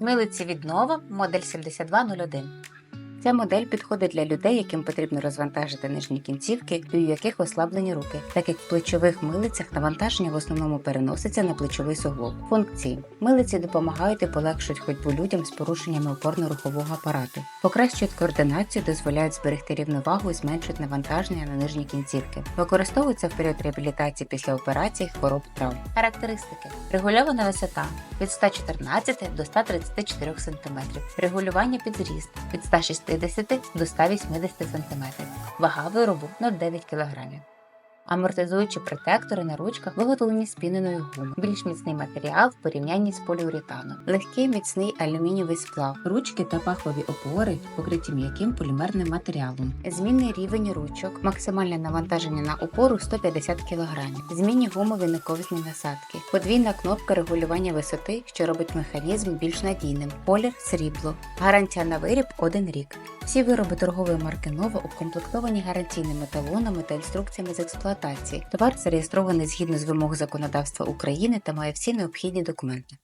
Милиці віднова, модель 7201. Ця модель підходить для людей, яким потрібно розвантажити нижні кінцівки і у яких ослаблені руки, так як в плечових милицях навантаження в основному переноситься на плечовий суглоб. Функції милиці допомагають і полегшують ходьбу людям з порушеннями опорно-рухового апарату, покращують координацію, дозволяють зберегти рівновагу і зменшують навантаження на нижні кінцівки. Використовуються в період реабілітації після операцій, хвороб травм. Характеристики: регульована висота від 114 до 134 см, регулювання під зріст від 160 до 180 см, вага виробу 0,9 кг. Амортизуючі протектори на ручках виготовлені з піненої гуми, більш міцний матеріал в порівнянні з поліуретаном, легкий міцний алюмінієвий сплав, ручки та пахові опори покриті м'яким полімерним матеріалом, змінний рівень ручок, максимальне навантаження на опору 150 кг, змінні гумові наковзні насадки, подвійна кнопка регулювання висоти, що робить механізм більш надійним, колір срібло, гарантія на виріб 1 рік. Всі вироби торгової марки Нова укомплектовані гарантійними талонами та інструкціями з експлуатації. Товар зареєстрований згідно з вимог законодавства України та має всі необхідні документи.